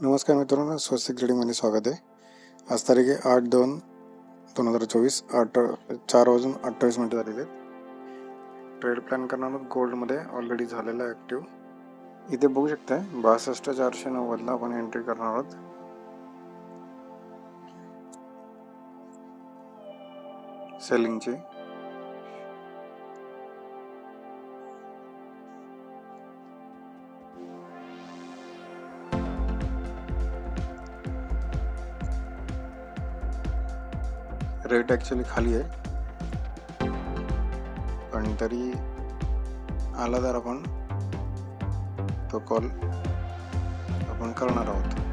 नमस्कार मित्रांनो स्वस्तिक ग्रेडिंगमध्ये स्वागत आहे. आज तारीख आहे आठ दोन दोन हजार चोवीस आठ चार वाजून अठ्ठावीस मिनटं झालेले आहेत. ट्रेड प्लॅन करणार आहोत. गोल्डमध्ये ऑलरेडी झालेला ॲक्टिव्ह इथे बघू शकता बासष्ट चारशे नव्वदला आपण एंट्री करणार आहोत. सेलिंगची रेट ॲक्च्युली खाली आहे. पण तरी आला तर आपण तो कॉल आपण करणार आहोत.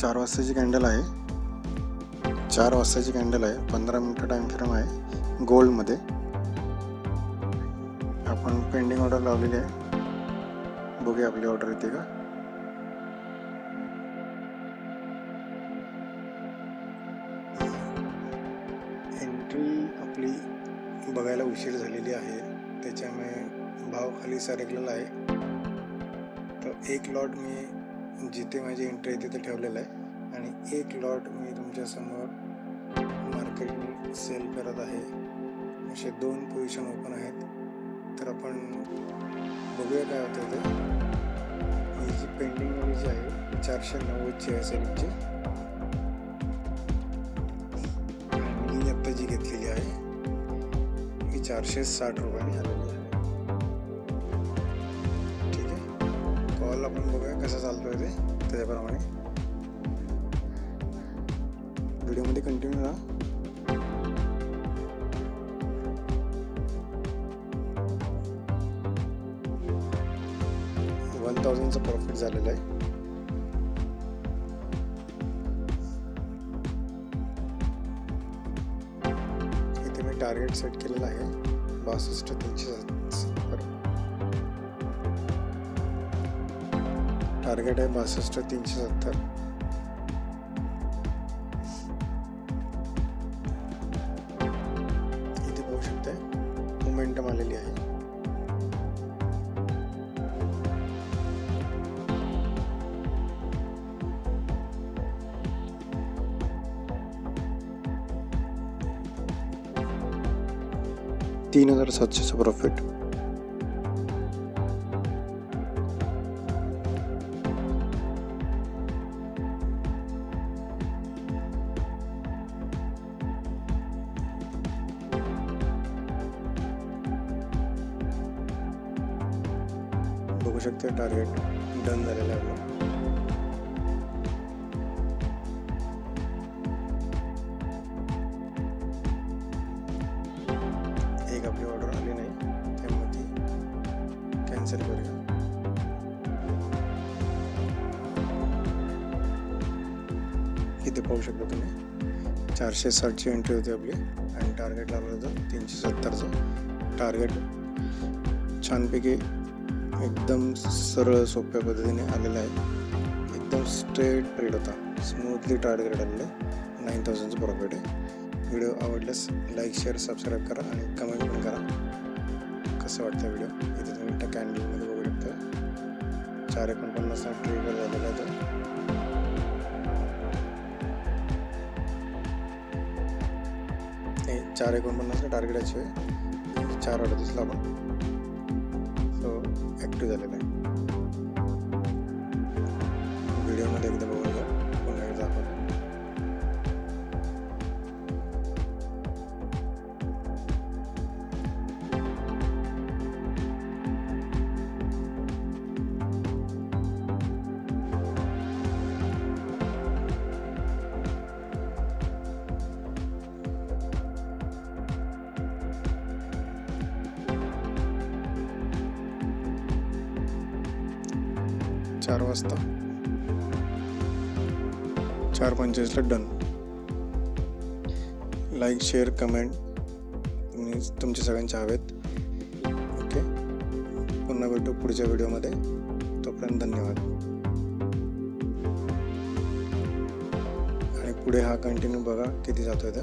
चार वाजताची कॅन्डल आहे. चार वाजताची कॅन्डल आहे. पंधरा मिनटं टाईम फ्रेम आहे. गोल्डमध्ये आपण पेंडिंग ऑर्डर लावलेली आहे. बघूया आपली ऑर्डर येते का? एंट्री आपली बघायला उशीर झालेली आहे. त्याच्यामुळे भाव खाली सरकलेला आहे. तर एक लॉट मी जिथे माझी एंट्री आहे तिथे ठेवलेलं आहे. आणि एक लॉट मी तुमच्यासमोर मार्केट सेल करत आहे. असे दोन पोझिशन ओपन आहेत. तर आपण बघूया काय होतं ते ही जी पेंडिंगवाली जी आहे चारशे नव्वदची आहे सेलची मी आत्ता जी घेतलेली आहे ही चारशे साठ रुपये. आपण बघूया चालतो चालतोय ते त्याच्याप्रमाणे. व्हिडिओमध्ये कंटिन्यू राहा. वन थाउजंडचं प्रॉफिट झालेलं आहे. इथे मी टार्गेट सेट केलेलं आहे बासष्ट तीनशे टार्गेट आहे बासष्ट तीनशे सत्तर. इथे पाहू शकताय मोमेंटम आलेली आहे. तीन हजार सातशेचं प्रॉफिट बघू शकते टार्गेट डन झालेलं आहे. एक आपली ऑर्डर आली नाही त्यामुळे ती कॅन्सल करूया. इथे पाहू शकता तुम्ही चारशे साठची एंट्री होती आपली आणि टार्गेट लावलं होतं तीनशे सत्तरचं. टार्गेट छानपैकी एकदम सरळ सोप्या पद्धतीने आलेला आहे. एकदम स्ट्रेट ट्रेड होता. स्मूथली टार्गेट आलेलं आहे. नाईन थाउजंडचं प्रॉफिट आहे. व्हिडिओ आवडल्यास लाईक शेअर सबस्क्राईब करा आणि कमेंट पण करा. कसं वाटतं व्हिडिओ इथे तुम्ही त्या कॅन्डलमध्ये बघू शकता. चार एकोणपन्नासला ट्रिगर झालेला आहे तो. नाही चार एकोणपन्नासला टार्गेट अचीव आहे. चार अडतीसला आपण. active चार वाजता. चार पंचेचाळीसला डन लाईक शेअर कमेंट तुम्ही तुमचे सगळ्यांचे हवेत. ओके पुन्हा भेटू पुढच्या व्हिडिओमध्ये. तोपर्यंत धन्यवाद. आणि पुढे हा कंटिन्यू बघा किती जातो आहे